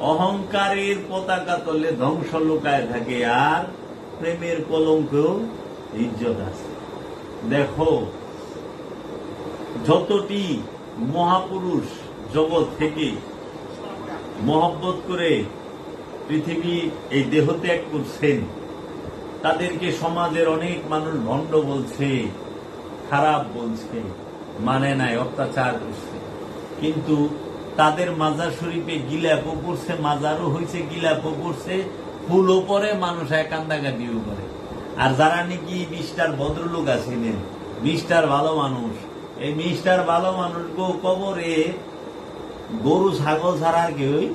অহংকারের পতাকা তলে ধ্বংস লুকায় থাকে আর প্রেমের কলঙ্কেও ইজ্জত আছে। দেখো, যতটি মহাপুরুষ জগৎ থেকে মহব্বত করে পৃথিবী এই দেহ ত্যাগ করছেন, তাদেরকে সমাজের অনেক মানুষ ভণ্ড বলছে, খারাপ বলছে মানে নাই, অত্যাচার করছে। কিন্তু তাদের মাজার শরীফে গিলাপও করছে মাজারও হয়েছে গিলাপও করছে ফুলও পরে, মানুষ একান্দাকাটিও করে। আর যারা নাকি মিস্টার ভদ্রলোক আছিলেন মিস্টার ভালো মানুষ, এই মিস্টার ভালো মানুষ গো কবরে গরু, ছাগল ছাড়া কেউই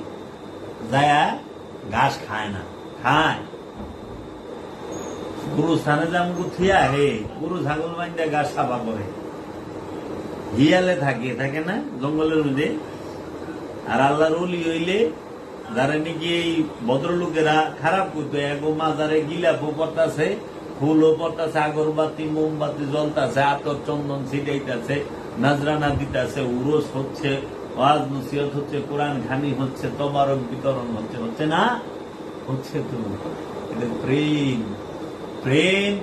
যায় ঘাস খায় না, খায়। গরু স্থানে যাম থিয়া হে, গরু, ছাগল বান্ধা ঘাস সাফা করে হিয়ালে থাকে থাকে না? জঙ্গলের মধ্যে? আর আল্লাহর উলি হইলে যারা নাকি এই ভদ্রলোকেরা খারাপ করতো, এগো মাজারে গিলাপও পড়তাছে ফুলও পড়তাছে আগরবাতি, মোমবাতি জ্বলতাছে, আতর চন্দন ছিটাইতাছে, নাজরানা দিতাছে, উরস হচ্ছে, ওয়াজ নসিহত হচ্ছে, কোরআন খানি হচ্ছে, তবারক বিতরণ হচ্ছে হচ্ছে না? হচ্ছে তো। এটা প্রেম। প্রেম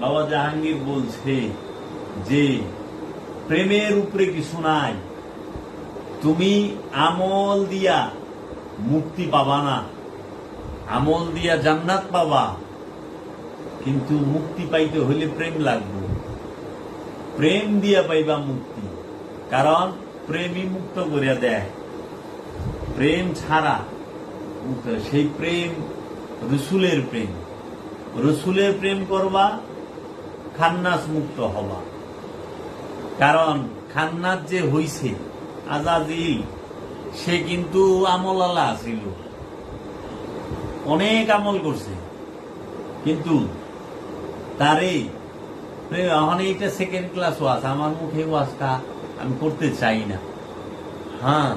বাবা জাহাঙ্গীর বলছে যে, প্রেমের উপরে কিছু নাই। তুমি আমল দিয়া মুক্তি পাবা না। আমল দিয়া জান্নাত পাবা। কিন্তু মুক্তি পাইতে হইলে প্রেম লাগবে। প্রেম দিয়া পাইবা মুক্তি। কারণ প্রেমই মুক্ত করিয়া দেয়। প্রেম ছাড়া সেই প্রেম রসুলের প্রেম। রসুলের প্রেম করবা, খান্নাস মুক্ত হবা। কারণ খান্নাস যে হইছে আজাদিল সে কিন্তু আমল আলা ছিল অনেক আমল করছে। কিন্তু তারে এখন এইটা সেকেন্ড ক্লাস ওয়াজ আমার মুখে ওয়াজটা আমি করতে চাই না। হ্যাঁ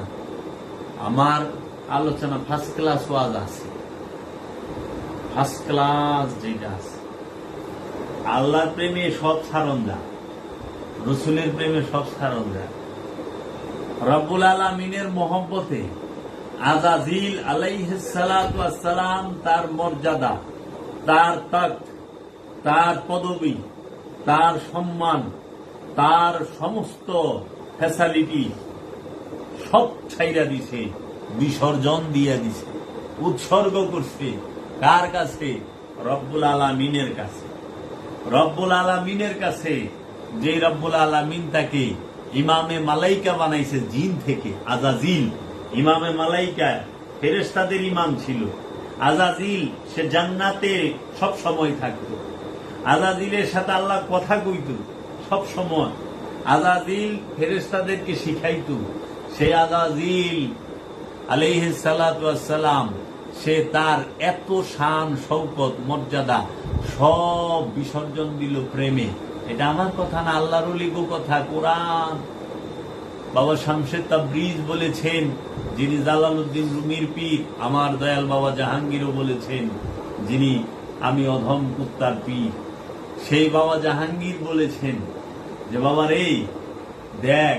আমার আলোচনা ফার্স্ট ক্লাস ওয়াজ আছে। ফার্স্ট ক্লাস যেটা আছে। আল্লাহর প্রেমে সব সারণ যা রসুলের প্রেমে সব সারণ যা রব্বুল আলমিনের মহব্বতে আজাজিল আলাইসালাম তার মর্যাদা, তার তক, তার পদবী, তার সম্মান, তার সমস্ত ফ্যাসালিটি সব ছাইরা দিছে, বিসর্জন দিয়া দিছে, উৎসর্গ করছে কার কাছে? রব্বুল আলামিনের কাছে। রব্বুল আলামিনের কাছে যে রব্বুল আলামিন তাকে ইমামে মালাইকা বানাইছে জিন থেকে, আজাজিল। ইমামে মালাইকা ফেরেস্তাদের ইমাম ছিল। আজাজিল, সে জান্নাতে সব সময় থাকতো। আজাজিলের সাথে আল্লাহ কথা কইত, সব সময়। আজাজিল ফেরেস্তাদেরকে শিখাইত, সে আজাজিল আলাইসালাম সে তার এত শান শৌকত মর্যাদা, সব বিসর্জন দিল প্রেমে। এটা আমার কথা না, আল্লাহর লিগো কথা। কোরআন, বাবা শামশেদ তাবরিজ বলেছেন, যিনি জালালউদ্দিন রুমির পীর, আমার দয়াল বাবা জাহাঙ্গীরও বলেছেন, যিনি আমি অধম কুত্তার পীর। সেই বাবা জাহাঙ্গীর বলেছেন যে, বাবা রে, দেখ,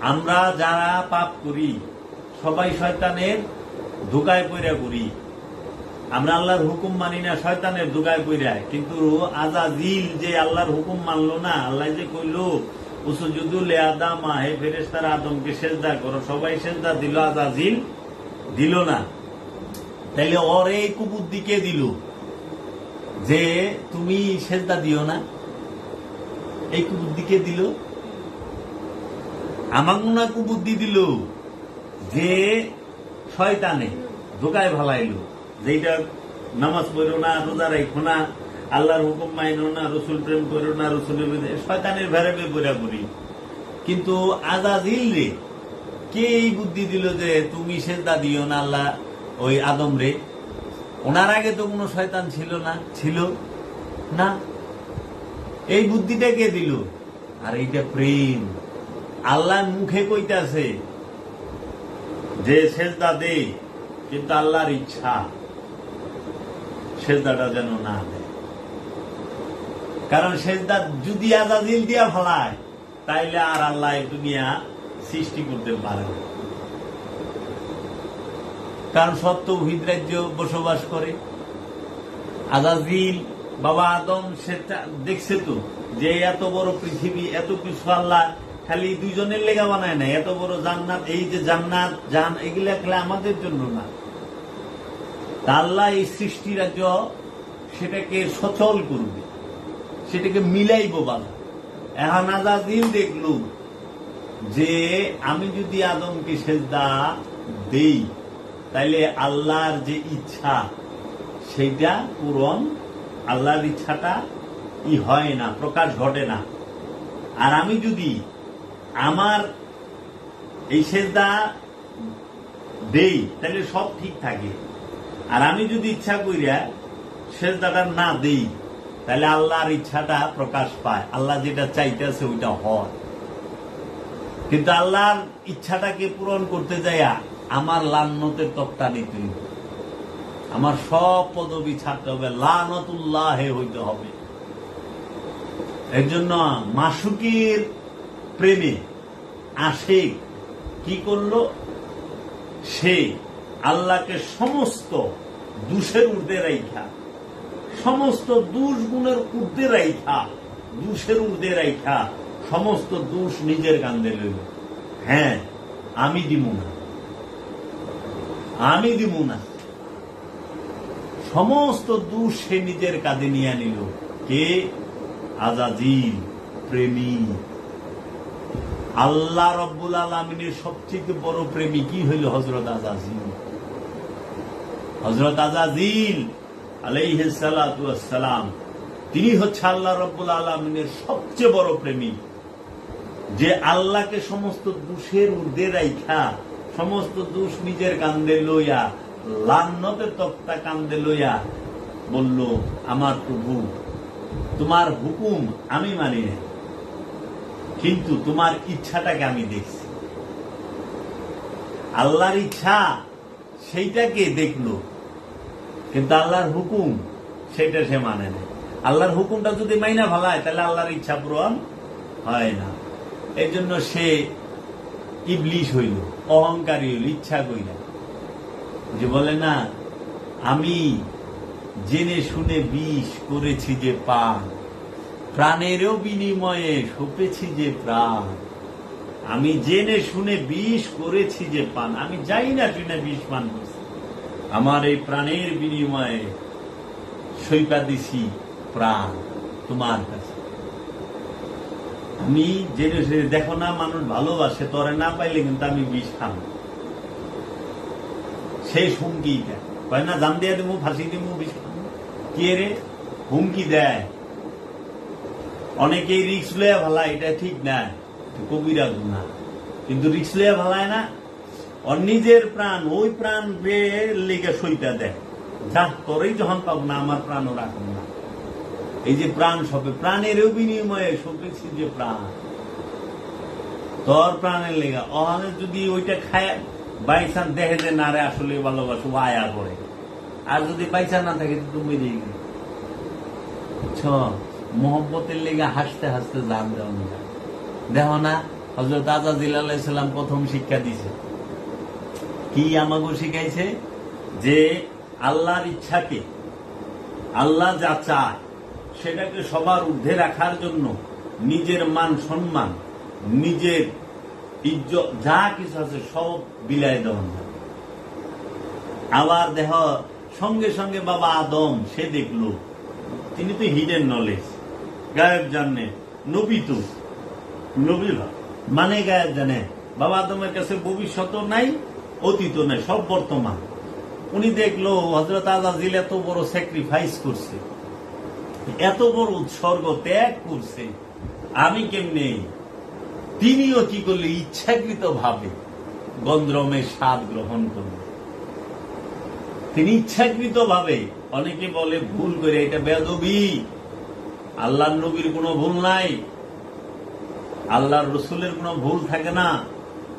আমরা যারা পাপ করি, সবাই শয়তানের ধোকায় পইরা করি আমরা আল্লাহর হুকুম মানি না, শয়তানের ধোকায় পইরা। কিন্তু আজাজিল যে আল্লাহর হুকুম মানলো না, আল্লাহ যে কইলো উসুজুদুল আদামা, হে ফেরেস্তার আদমকে সেজদা করো। সবাই সেজদা দিল, আজাজিল দিল না। তাইলে ওর এই কুবুদ্ধি কে দিল? যে তুমি সেজদা দিও না। এই কুবুদ্ধি কে দিল? মনে হয় কুবুদ্ধি দিল? যে শয়তানে ধোকায় ভালাইলো যেটা নামাজ পড়ো না, রোজা রাখো না, আল্লাহর হুকুম মাইনো না, রসুল প্রেম করো না, রসুলের শয়তানের ভেড়াবে বইরা করি কিন্তু আজাজিল রে, কে এই বুদ্ধি দিল যে তুমি সেজদা দিও না আল্লাহ ওই আদম রে? ওনার আগে তো কোনো শয়তান ছিল না ছিল না। এই বুদ্ধিটা কে দিল? আর এইটা প্রেম। আল্লাহ মুখে কইতাছে যে সেজদা দে, কিন্তু আল্লাহর ইচ্ছা। সেজদাটা যেন না দেয়। কারণ সেজদা যদি আজাদিল দিয়া ফেলায়, তাইলে আর আল্লাহ দুনিয়া সৃষ্টি করতে পারে না। কারণ তো রাজ্য বসবাস করে। আজাজিল বাবা আদম, সেটা দেখছে তো যে এত বড় পৃথিবী, এত কিছু আল্লাহ খালি দুইজনের লেগা বানায় না এত বড় জান্নাত, এই যে জান্নাত জান এগুলা খেলে আমাদের জন্য না। আল্লাহ এই সৃষ্টি রাজ্য সেটাকে সচল করবে। সেটাকে মিলাইব বাবা এখন আজাদিল দেখলুম যে আমি যদি আদমকে সেজদা দেই, তাইলে আল্লাহর যে ইচ্ছা, সেইটা পূরণ আল্লাহর ইচ্ছাটা ই হয় না, প্রকাশ ঘটে না। আর আমি যদি আমার এই সেজদা দেই তাহলে সব ঠিক থাকে। আর আমি যদি ইচ্ছা করিয়া সেজদাটা না দেই, তাহলে আল্লাহর ইচ্ছাটা প্রকাশ পায়। আল্লাহ যেটা চাইতেছে ওইটা হয়। কিন্তু আল্লাহর ইচ্ছাটাকে পূরণ করতে যাইয়া আমার লান্নতের তক্তা নিতে। আমার সব পদবি ছাড়তে হবে, লানতুল্লাহ হইতে হবে। এর জন্য মাসুকির প্রেমে আসে, কি করল? সে আল্লাহকে সমস্ত দুষের ঊর্ধ্বে রাইখা, সমস্ত দুষ গুণের ঊর্ধ্বে রাইখা, দুষের ঊর্ধ্বে রাইখা, সমস্ত দুষ নিজের কান্দে লইল। হ্যাঁ আমি দিব না। আমি দিব না। সমস্ত দুষ সে নিজের কাঁধে নিয়ে নিল। কে? আজাজিল, প্রেমী। আল্লাহ রব্বুল আলমিনের সবচেয়ে বড় প্রেমী কি হইল হজরত আজাজিল? হজরত আজাজিল আলাইহালাম তিনি হচ্ছে আল্লাহ রব্বুল আলমিনের সবচেয়ে বড় প্রেমী। যে আল্লাহকে সমস্ত দুষের ঊর্ধ্বে রাইখা, সমস্ত দুষ নিজের কান্দে লইয়া, লান্নতে তক্তা কান্দে লইয়া বলল, আমার প্রভু, তোমার হুকুম আমি মানি না কিন্তু তোমার ইচ্ছাটাকে আমি দেখছি। আল্লাহর ইচ্ছা সেইটাকে দেখল। কিন্তু আল্লাহর হুকুম সেটা সে মানে না। আল্লাহর হুকুমটা যদি মাইনা ভালায় তাহলে আল্লাহর ইচ্ছা পূরণ হয় না। এই জন্য সে ইবলিশ হইল, অহংকারী হইল, ইচ্ছা কইলা যে বলে, না, আমি জেনে শুনে বিষ করেছি যে পান প্রাণেরও বিনিময়ে সপেছি যে প্রাণ। আমি জেনে শুনে বিষ করেছি যে পান, আমি যাই না শুনে বিষ পান করছি আমার এই প্রাণের বিনিময়ে সৈপা দিছি প্রাণ তোমার কাছে। আমি শুনে দেখো না, মানুষ ভালোবাসে, তরে না পাইলে কিন্তু আমি বিষ খাম সেই হুমকিটা। কয় না জান দিয়ে দেবো ফাঁসি দেবো বিষ খাব। কে রে? হুমকি দেয়। অনেকেই রিক্স লইয়া ভালা এটা ঠিক না কবিরা গুণা কিন্তু রিক্স লইয়া ভালায় না ওর নিজের প্রাণ, ওই প্রাণ লেগে সইটা দেয়। যা তোরই যখন পাবো না, আমার প্রাণও রাখুন না। এই যে প্রাণ সবে প্রাণের বিনিময়ে সপেছি যে প্রাণ। তোর প্রাণের লেগা, অহানে যদি ওইটা খায় বাইসান দেখে যে না রে, আসলে ভালোবাসো, আয়া করে আর যদি বাইসান না থাকে, তো তুমি দিয়ে গেলে বুঝছ মোহব্বতের লেগে হাসতে হাসতে জান দেওয়া দেখো না হজরত আজাজিল আলাইসাল্লাম প্রথম শিক্ষা দিছে। কি আমাকে শিখাইছে? যে আল্লাহর ইচ্ছাকে, আল্লাহ যা চায়, সেটাকে সবার ঊর্ধ্বে রাখার জন্য নিজের মান সম্মান, নিজের ইজ্জত, যা কিছু আছে সব বিলাই দেওয়া আবার দেহ সঙ্গে সঙ্গে বাবা আদম, সে দেখল। তিনি তো হিডেন নলেজ গায়ব জানে, নবী তো। নবী মানে গায়ব জানে। বাবা আদমের কাছে ভবিষ্যৎ নাই অতীত নাই সব বর্তমান। উনি দেখল হজরত আজাজিল এত বড় স্যাক্রিফাইস করছে, এত বড় উৎসর্গ ত্যাগ করছে, আমি কেমনে? তিনিও কি করলে? ইচ্ছাকৃত ভাবে গন্দ্রমের স্বাদ গ্রহণ করলেন। তিনি ইচ্ছাকৃত ভাবে অনেকে বলে ভুল করে, এটা বেদবি। আল্লাহ নবীর কোনো ভুল নাই। আল্লাহর রসুলের কোনো ভুল থাকে না।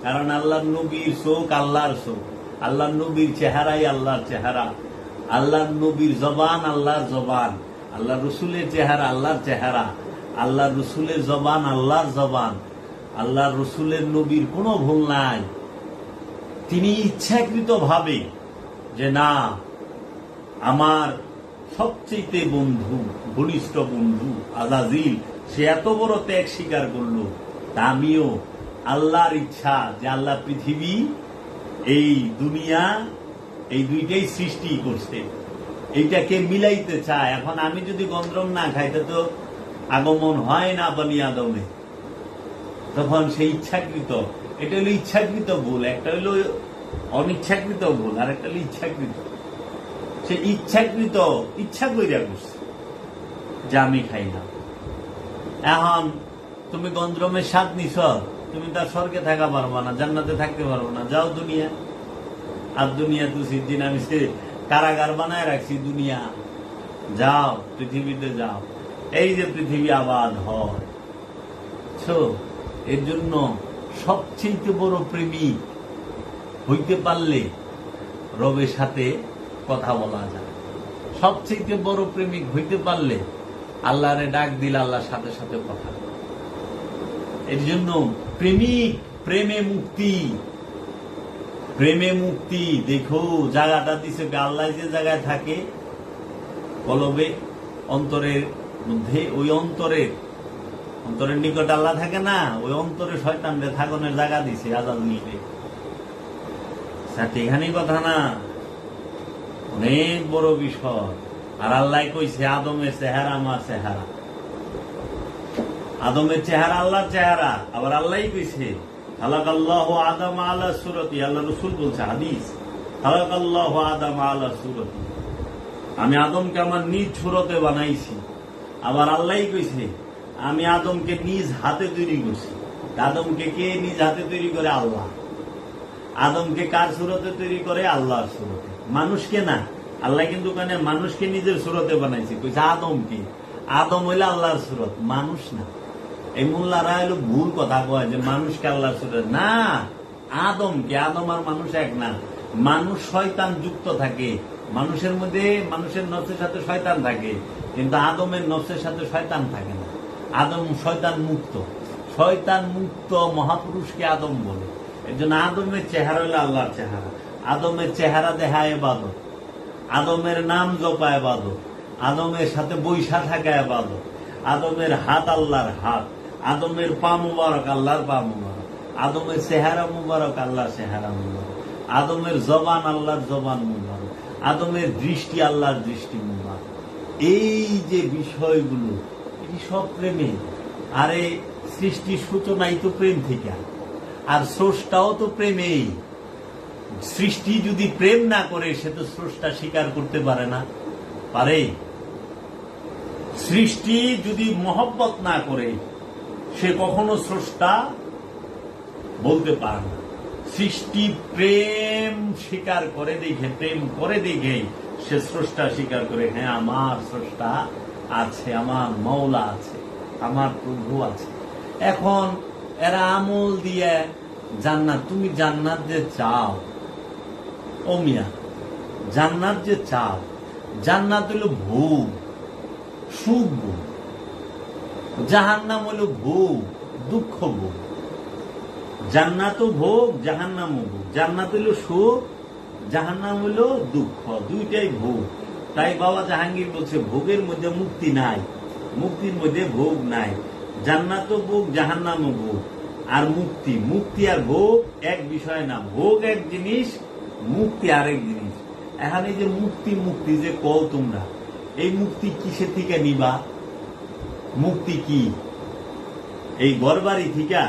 কারণ আল্লাহর নবীর চোখ আল্লাহর চোখ। আল্লাহর নবীর চেহারাই আল্লাহর চেহারা। আল্লাহর নবীর জবান আল্লাহর জবান। আল্লাহ রসুলের চেহারা আল্লাহর চেহারা। আল্লাহ রসুলের জবান আল্লাহর জবান। আল্লাহ রসুলের নবীর কোনো ভুল নাই। তিনি ইচ্ছাকৃত ভাবে যে না, আমার সবচেয়ে বন্ধু, ঘনিষ্ঠ বন্ধু, আজাজিল, সে এত বড় ত্যাগ স্বীকার করল। তা আমিও আল্লাহর ইচ্ছা যে আল্লাহ পৃথিবী, এই দুনিয়া, এই দুইটাই সৃষ্টি করছে। এইটাকে মিলাইতে চায়। এখন আমি যদি গন্দ্রম না খাই তা আগমন হয় না বনি আদমে। তখন সেই ইচ্ছাকৃত। এটা হলো ইচ্ছাকৃত ভুল, একটা হলো অনিচ্ছাকৃত ভুল, আর একটা হলো ইচ্ছাকৃত। সে ইচ্ছাকৃত, ইচ্ছা কইরা করছে যে আমি খাই না। এখন তুমি গন্দ্রমের স্বাদ নিছ? তুমি তার স্বর্গে থাকা পারব না, জান্নাতে থাকতে পারব না। যাও দুনিয়া। আর দুনিয়া তু সিদ্দিন, আমি সে কারাগার বানায় রাখছি, দুনিয়া। যাও, পৃথিবীতে যাও। এই যে পৃথিবী আবাদ হয়? এর জন্য সবচেয়ে বড় প্রেমিক হইতে পারলে রবের সাথে কথা বলা যায়। সবচেয়ে বড় প্রেমিক হইতে পারলে আল্লাহরে ডাক দিলে আল্লাহর সাথে সাথে কথা এর জন্য প্রেমিক, প্রেমে মুক্তি। প্রেমে মুক্তি, দেখো জায়গাটা দিছে? আল্লাহ যে জায়গায় থাকে, কলবে, অন্তরের মধ্যে, ওই অন্তরের অন্তরের নিকট আল্লাহ থাকে না, ওই অন্তরে শয়তানরে থাকনের জায়গা দিছে, আজাদ নিলে এখানেই কথা না, অনেক বড় বিষয়। আর আল্লাহ কইছে, আদমের চেহারা আমার চেহারা। আদমের চেহারা আল্লাহর চেহারা, আবার আল্লাহই কইছে হালাক আল্লাহ আদম আলা সুরতি। আল্লাহ রসুল বলছে, হাদিস হালাক আল্লাহ আদম আলা সুরতি। আমি আদমকে আমার নিজ সুরতে বানাইছি, আবার আল্লাহই কইছে, আমি আদমকে নিজ হাতে তৈরি করছি। আদমকে কে নিজ হাতে তৈরি করে? আল্লাহ। আদমকে কার সুরতে তৈরি করে? আল্লাহর সুরতে। মানুষকে না, আল্লাহ কিন্তু কেন মানুষকে নিজের সুরতে বানাইছে। কইছে, আদমকে। আদম হইলে আল্লাহর সুরত, মানুষ না। এই মোল্লারা হলো ভুল কথা কয় যে মানুষকে আল্লাহর সুরত না, আদম আদমকে আদম আর মানুষ এক না। মানুষ শয়তান যুক্ত থাকে। মানুষের মধ্যে মানুষের নফসের সাথে শয়তান থাকে, কিন্তু আদমের নফসের সাথে শয়তান থাকে না। আদম শয়তান মুক্ত। শয়তান মুক্ত মহাপুরুষকে আদম বলে। এর জন্য আদমের চেহারা হলো আল্লাহর চেহারা। আদমের চেহারা দেখা এবাদত। আদমের নাম জপা এবাদত। আদমের সাথে বৈশা থাকা এবাদত। আদমের হাত আল্লাহর হাত। আদমের পা মুবারক, আল্লাহর পা মুবারক। আদমের চেহারা মুবারক, আল্লাহর চেহারা মুবারক। আদমের জবান, আল্লাহর জবান মুবারক। আদমের দৃষ্টি, আল্লাহর দৃষ্টি মুবারক। এই যে বিষয়গুলো, এটি সব প্রেমে। আরে, সৃষ্টির সূচনাই তো প্রেম থেকে। আর স্রষ্টাও তো প্রেমেই। সৃষ্টি যদি প্রেম না করে, সে তো স্রষ্টা স্বীকার করতে পারে না। পারে। সৃষ্টি যদি মহব্বত না করে সে কখনো স্রষ্টা বলতে পারে না। সৃষ্টি প্রেম স্বীকার করে দেখে, প্রেম করে দেখে সে স্রষ্টা স্বীকার করে হ্যাঁ আমার স্রষ্টা আছে, আমার মৌলা আছে, আমার প্রভু আছে। এখন এরা আমল দিয়ে জান্নাত, তুমি জান্নাত যে চাও, ও মিয়া, জান্নাত যে চাও, জান্নাত হলো ভোগ, সুখ ভোগ। জাহান্নাম হলো ভোগ, দুঃখ ভোগ। জান্নাত ভোগ জাহান্নাম ভোগ। জান্নাত হলো সুখ, জাহান্নাম হলো দুঃখ। দুইটাই ভোগ। তাই বাবা জাহাঙ্গীর বলছে, ভোগের মধ্যে মুক্তি নাই। মুক্তির মধ্যে ভোগ নাই। জান্নাত ভোগ জাহান্নাম ভোগ। আর মুক্তি মুক্তি আর ভোগ এক বিষয় না। ভোগ এক জিনিস, মুক্তি আরেক জিনিস। এখন যে মুক্তি মুক্তি যে কও তোমরা? এই মুক্তি কিসের থেকে নিবা? মুক্তি কি? এই ঘরবাড়ি থেকে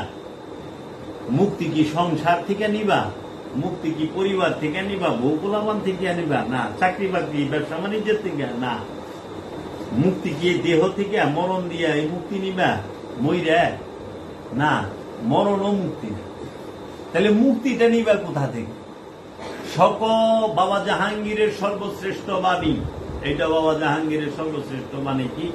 মুক্তি কি সংসার থেকে নিবা? মুক্তি কি পরিবার থেকে নিবা? বউকুলামান থেকে নিবা? না, চাকরি বাকরি, ব্যবসা বাণিজ্যের থেকে? না। মুক্তি কি দেহ থেকে? মরণ দিয়া এই মুক্তি নিবা? মইরা? না মরণও মুক্তি না। তাহলে মুক্তিটা নিবা কোথা থেকে? সক বাবা জাহাঙ্গীরের সর্বশ্রেষ্ঠ বাণী। এটা বাবা জাহাঙ্গীরের সর্বশ্রেষ্ঠ বাণী কি?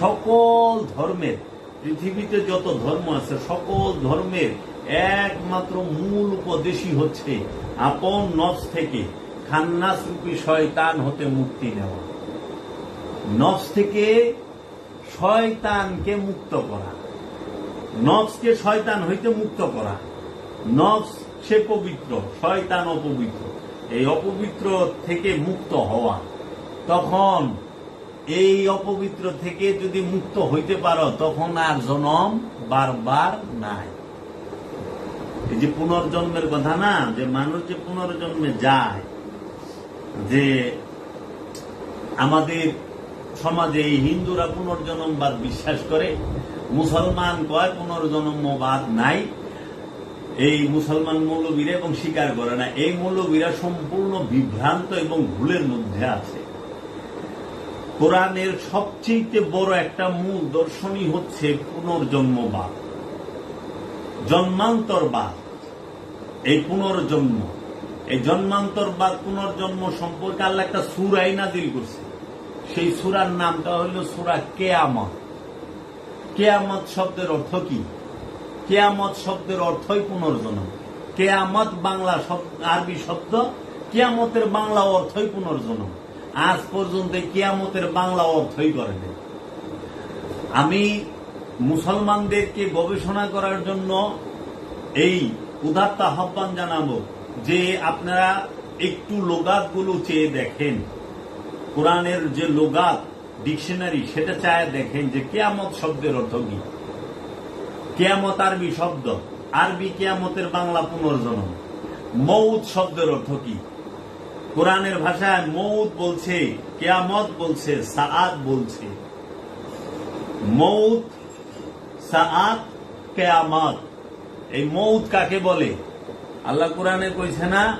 সকল ধর্মের, পৃথিবীতে যত ধর্ম আছে, সকল ধর্মের একমাত্র মূল উপদেশই হচ্ছে আপন নফস থেকে খান্নাস রূপী শয়তান হতে মুক্তি নেওয়া। নফস থেকে শয়তানকে মুক্ত করা। নফসকে শয়তান হইতে মুক্ত করা। নফস সে পবিত্র, শয়তান অপবিত্র। এই অপবিত্র থেকে মুক্ত হওয়া। তখন এই অপবিত্র থেকে যদি মুক্ত হইতে পারো, তখন আর জনম বারবার নাই। এই যে পুনর্জন্মের কথা না, যে মানুষ যে পুনর্জন্মে যায়, যে আমাদের সমাজে হিন্দুরা পুনর্জন্মবাদ বিশ্বাস করে, মুসলমান কয় পুনর্জন্মবাদ নাই। এই মুসলমান মৌলবীরা এবং স্বীকার করে না, এই মৌলবীরা সম্পূর্ণ বিভ্রান্ত এবং ভুলের মধ্যে আছে। কোরআনের সবচেয়ে বড় একটা মূল দর্শনই হচ্ছে পুনর্জন্মবাদ। জন্মান্তরবাদ। এই পুনর্জন্ম, এই জন্মান্তরবাদ, পুনর্জন্ম সম্পর্কে আল্লাহ একটা সুরাই নাজিল করছে। সেই সুরার নামটা হলো সুরা কেয়ামত। কেয়ামত শব্দের অর্থ কি? কেয়ামত শব্দের অর্থই পুনর্জন্ম। কেয়ামত বাংলা আরবি শব্দ, কেয়ামতের বাংলা অর্থই পুনর্জন্ম। আজ পর্যন্ত কেয়ামতের বাংলা অর্থই করে। আমি মুসলমানদেরকে গবেষণা করার জন্য এই উদাত্ত আহ্বান জানাব যে আপনারা একটু লোগাতগুলো চেয়ে দেখেন। কোরআনের যে লোগাত, ডিকশনারি, সেটা চায় দেখেন যে কেয়ামত শব্দের অর্থ কি। কেয়ামত আরবি শব্দ, আরবি কেয়ামতের বাংলা পুনর্জন্ম। মৌত শব্দের অর্থ কি। কোরআনের ভাষায় মৌত বলছে, কেয়ামত বলছে, সাআত বলছে। মৌত সাআত, কেয়ামত। এই মৌত কাকে বলে? আল্লাহ কোরআনে কইছে না,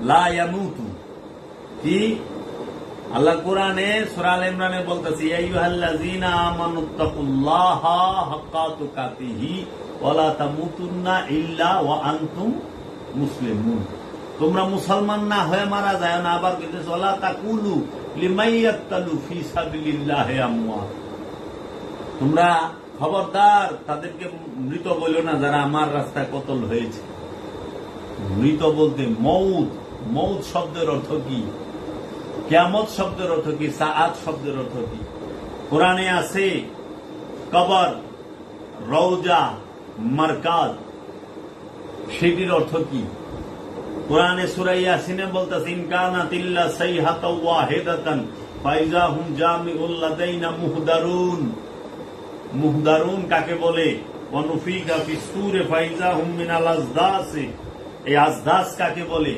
লা ইয়ামুতু। কি? আল্লাহ কোরআনে, সূরা আল ইমরানে বলতেছে, ইয়া আইয়ুহাল্লাযীনা আমানুত্তাকুল্লাহা হাক্কা তুকাতিহি ওয়া তামুতুন্না ইল্লা ওয়া আনতুম মুসলিমুন। তোমরা মুসলমান না হয়ে মারা যায় না, আবার ওয়া লা তাকুলু আমওয়াত তোমরা খবরদার, তাদেরকে মৃত বলো না, যারা আমার রাস্তায় কতল হয়েছে। মৃত বলতে মৌত মৌত শব্দের অর্থ কি? কেয়ামত শব্দের অর্থ কি? সাআত শব্দের অর্থ কি? কোরআনে আছে, কবর রৌজা মার্কাজ। সেটির অর্থ কি? কোরআনে সুরা ইয়াসিনে বলতেছে ইনকানা তিল্লা সাইহাতা ওয়াহিদাতান, ফাইজা হুম জামিউল লাদাইনা মুহদারুন। মুহদারুন কাকে বলে? ওয়ানুফিকা ফি সূরে ফাইজা হুম মিনাল আজদাসে। এই আজদাস কাকে বলে?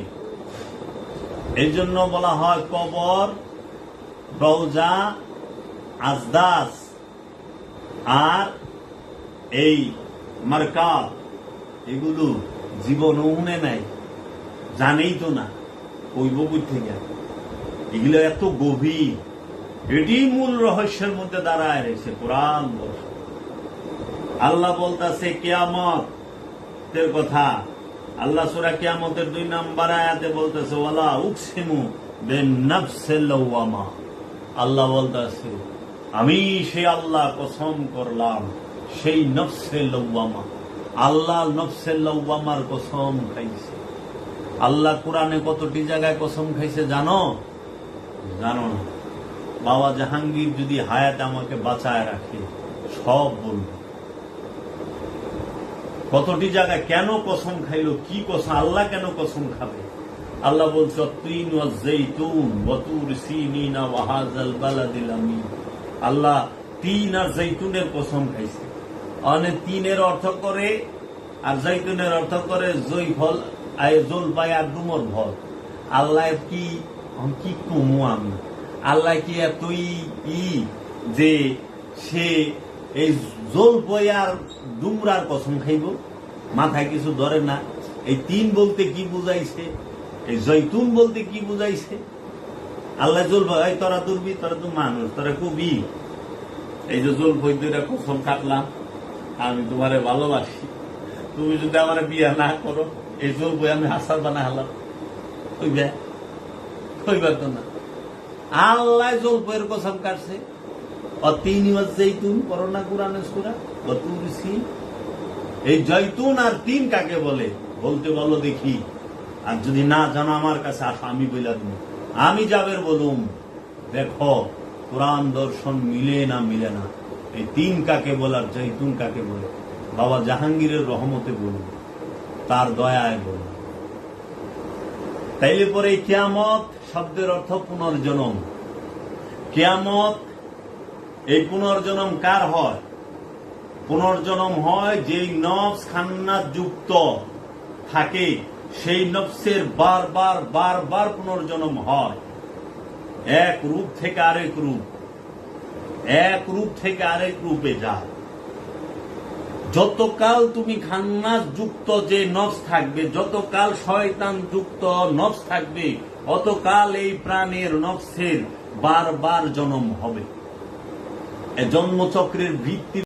এই জন্য বলা হয় কবর, রওজা, আজদাস আর এই মার্কাত এগুলো জীবন উনে নাই। জানেই তো না, কইব কই থেকে এগুলো এত গভীর, এটি মূল রহস্যের মধ্যে দাঁড়ায় রয়েছে কোরআন আল্লাহ বলতাছে, কেয়ামত এর কথা। আল্লাহ সুরা কিয়ামতের দুই নাম্বার আয়াতে বলতেছে, ওয়ালা উকসিমু আল্লাহ বলতেছে, আমি সেই আল্লাহ কসম করলাম, সেই নফসে লৌয়ামা আল্লাহ নফসে লৌয়ামার কসম খাইছে। আল্লাহ কোরআনে কতটি জায়গায় কসম খাইছে জানো? জানো না। বাবা জাহাঙ্গীর যদি হায়াত আমাকে বাঁচায় রাখে, সব বলব। কতটি জায়গায় কেন কসম খাইলো, কি কসম, আল্লাহ কেন কসম খাবে? আল্লাহ বলছে বতুর আল্লাহ তিন আর জৈতুনের কসম খাইছে। অনেক তিনের অর্থ করে আর জৈতুনের অর্থ করে জৈ ফল আয় আর ডুমর ফল আল্লাহ কি কি কমু আমি? আল্লাহ কি এতই ই যে সে এই জল বই আর ডুমরার কসম খাইব? মাথায় কিছু ধরে না। এই তিন বলতে কি বুঝাইছে? এই জৈতুন বলতে কি বুঝাইছে? আল্লাহ জল ভাই তোরা দুর্বি, তোরা তো মানুষ, তোরা কবি এই যে জল দুইটা কসম কাটলাম, আমি তোমারে ভালোবাসি। তুমি যদি আমার বিয়া না করো জল বই আমি হাসার বানা হালাম। কইবে? কইবা তো না আল্লাহ জল বইয়ের কসম কাটছে। অতিন জৈতুন করোনা কোরআনে সুরা অতুরসি এই জৈতুন আর তিন কাকে বলে? বলতে বলো দেখি। আর যদি না জানো আমার কাছে আসো আমি বইলা দিব আমি যাবের বলুম, দেখো কোরআন দর্শন মিলে না মিলে না। এই তিন কাকে বলার জৈতুন কাকে বলে? বাবা জাহাঙ্গীরের রহমতে বলুন। তার দয়ায় বলুন তাইলে পরে কিয়ামত শব্দের অর্থ পুনর্জন্ম। কিয়ামত, এই পুনর্জন্ম কার হয়? পুনর্জন্ম হয় যেই নফস খান্নাত যুক্ত থাকে, সেই নফসের বারবার বারবার পুনর্জন্ম হয়। এক রূপ থেকে আরেক রূপ। এক রূপ থেকে আরেক রূপে যায়। যতকাল তুমি খান্নাস যুক্ত যে নফস থাকবে, যতকাল শয়তান যুক্ত নফস থাকবে, অতকাল এই প্রাণের নফসের বারবার জন্ম হবে। জন্মচক্রের ভিত্তি